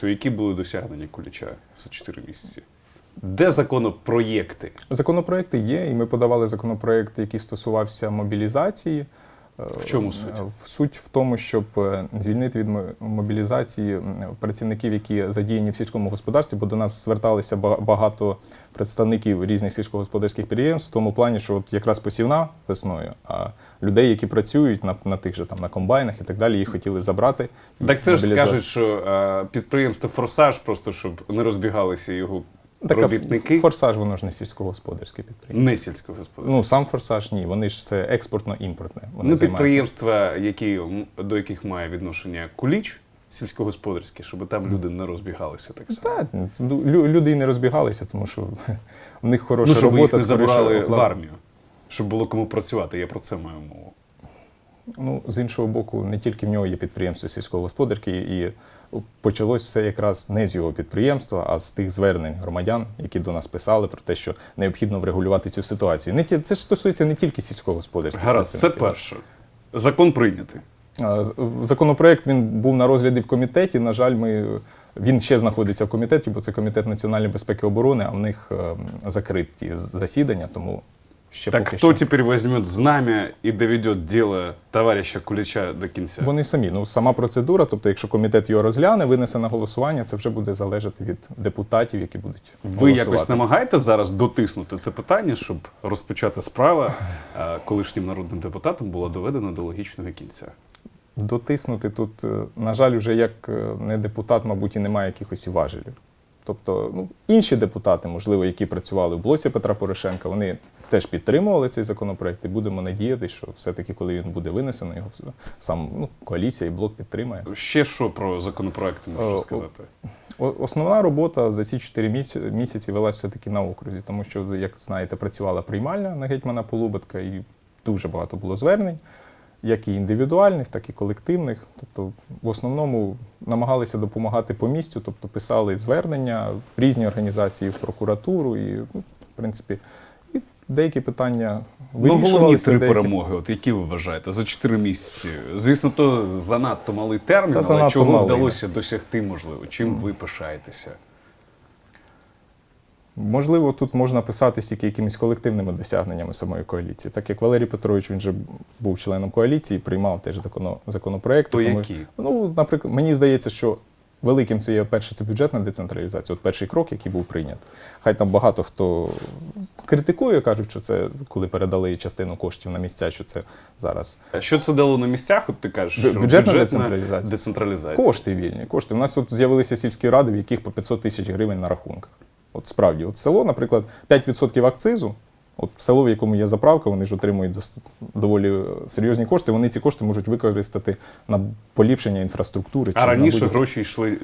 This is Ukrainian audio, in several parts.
зрештою, які були досягнення Куліча за 4 місяці? Де законопроєкти? Законопроекти є, і ми подавали законопроект, який стосувався мобілізації. В чому суть? е, в- Суть в тому, щоб е, звільнити від мобілізації працівників, які задіяні в сільському господарстві, бо до нас зверталися ба- багато представників різних сільськогосподарських підприємств в тому плані, що от якраз посівна весною, а людей, які працюють на, на тих же там на комбайнах і так далі, їх хотіли забрати. Так це ж скажуть, що е, підприємство Форсаж, просто щоб не розбігалися його Так, а робітники. форсаж, воно ж не сільськогосподарське підприємство. Не сільського господарства. Ну, сам форсаж ні, вони ж це експортно-імпортне. Вони Ну, займаються. підприємства, які, до яких має відношення Куліч, сільськогосподарське, щоб там люди не розбігалися так само. Так, ну, лю- люди і не розбігалися, тому що в них хороша ну, щоб робота. їх не скоріше забрали оплата. в армію, щоб було кому працювати. Я про це маю мову. Ну, з іншого боку, не тільки в нього є підприємство сільськогосподарське, і почалось все якраз не з його підприємства, а з тих звернень громадян, які до нас писали про те, що необхідно врегулювати цю ситуацію. Не ті, це ж стосується не тільки сільськогосподарських. Гаразд, це перше. Закон прийнятий. Законопроект він був на розгляді в комітеті. На жаль, ми. Він ще знаходиться в комітеті, бо це комітет національної безпеки і оборони, а в них е, закриті засідання, тому ще Так поки кто що. теперь возьмет знамя и доведет дело товарища Кулича до кінця? Вони самі. Ну, сама процедура, тобто, якщо комітет його розгляне, винесе на голосування, це вже буде залежати від депутатів, які будуть Ви голосувати. якось намагаєте зараз дотиснути це питання, щоб розпочати справа а, колишнім народним депутатом була доведена до логічного кінця. Дотиснути тут, е, на жаль, вже як е, не депутат, мабуть, і немає якихось і важелів. Тобто, ну, інші депутати, можливо, які працювали в блоці Петра Порошенка, вони теж підтримували цей законопроект, і будемо надіятися, що все-таки, коли він буде винесено, його сам ну, коаліція і блок підтримає. Ще що про законопроекти можу о. сказати? Основна робота за ці 4 місяці, велась все-таки на окрузі, тому що, як знаєте, працювала приймальня на гетьмана Полубатка, і дуже багато було звернень, як і індивідуальних, так і колективних. Тобто, в основному намагалися допомагати по місцю, тобто писали звернення в різні організації, в прокуратуру, і, ну, в принципі, деякі питання Ну, головні три деякі- перемоги, от які ви вважаєте, за 4 місяці. Звісно, то занадто малий термін, але занадто чого малий. вдалося досягти, можливо? Чим ви пишаєтеся? Можливо, тут можна писати тільки якимись колективними досягненнями самої коаліції. Так як Валерій Петрович він же був членом коаліції, приймав теж законо, законопроекти. То тому- які? Ну, наприклад, мені здається, що великим це є перше, це бюджетна децентралізація. От перший крок, який був прийнятий. Хай там багато хто критикує, кажуть, що це коли передали частину коштів на місця, що це зараз А Що це дало на місцях? От ти кажеш, що бюджетна децентралізація. децентралізація. Кошти вільні. Кошти. У нас от з'явилися сільські ради, в яких по 500 тисяч гривень на рахунках. От справді, от село, наприклад, 5% акцизу. От село, в якому є заправка, вони ж отримують доволі е, серйозні кошти. Вони ці кошти можуть використати на поліпшення інфраструктури. А раніше гроші йшли. е,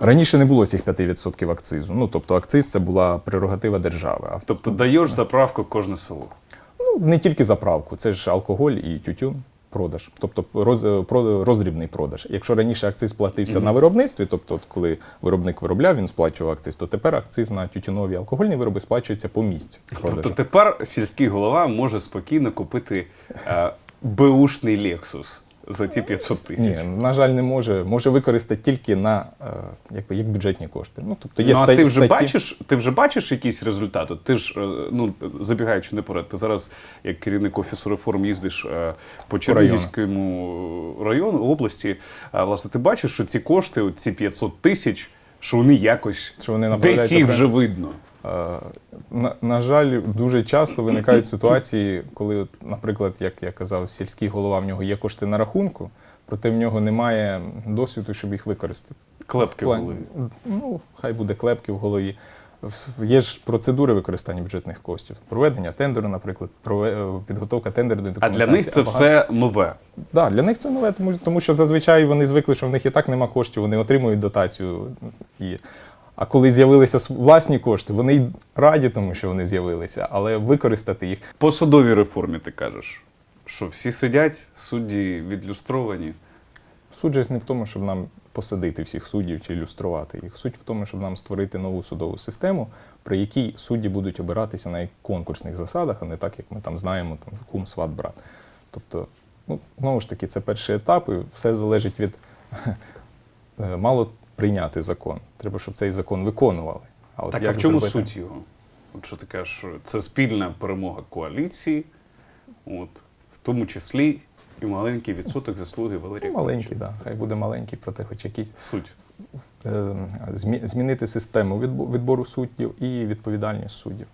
раніше не було цих 5% акцизу. Ну тобто акциз це була прерогатива держави. Тобто даєш заправку кожне село. Ну, не тільки заправку, це ж алкоголь і тютюн. Продаж, тобто роз, роздрібний продаж. Якщо раніше акциз платився на виробництві, тобто от коли виробник виробляв, він сплачував акциз, то тепер акциз на тютюнові алкогольні вироби сплачується по місцю. продажу. Тобто тепер сільський голова може спокійно купити е, беушний Lexus за ці 500 тисяч. Ні, на жаль, не може. Може використати тільки на е, якби, як бюджетні кошти. Ну, тобто є ну, а ста- ти вже статті- бачиш, ти вже бачиш якісь результати? Ти ж, е, ну, забігаючи наперед, ти зараз, як керівник офісу реформ, їздиш е, по Чернігівському району області. Власне, ти бачиш, що ці кошти, ці 500 тисяч, що вони якось Що вони десь їх вже видно. Е, На, на жаль, дуже часто виникають ситуації, коли, наприклад, як я казав, сільський голова в нього є кошти на рахунку, проте в нього немає досвіду, щоб їх використати. Клепки В плані- були. Ну, хай буде клепки в голові. Є ж процедури використання бюджетних коштів. Проведення тендеру, наприклад, прове- підготовка тендерної А документації. для них це багато- все нове. Да, для них це нове, тому, тому що зазвичай вони звикли, що в них і так нема коштів, вони отримують дотацію. І... А коли з'явилися власні кошти, вони й раді, тому що вони з'явилися, але використати їх. По судовій реформі ти кажеш, що всі сидять, судді відлюстровані. Суть же не в тому, щоб нам посадити всіх суддів чи ілюструвати їх. Суть в тому, щоб нам створити нову судову систему, при якій судді будуть обиратися на конкурсних засадах, а не так, як ми там знаємо, там кум, сват, брат. Тобто, ну, знову ж таки, це перший етап, і все залежить від е, мало прийняти закон. Треба, щоб цей закон виконували. А от так, а в чому зробити? суть його? От що ти кажеш, що це спільна перемога коаліції, от, в тому числі і маленький відсоток заслуги Валерія Ну, маленький, так. да. хай буде маленький, проте хоч якийсь Суть. е, змі- змінити систему відбору суддів і відповідальність суддів.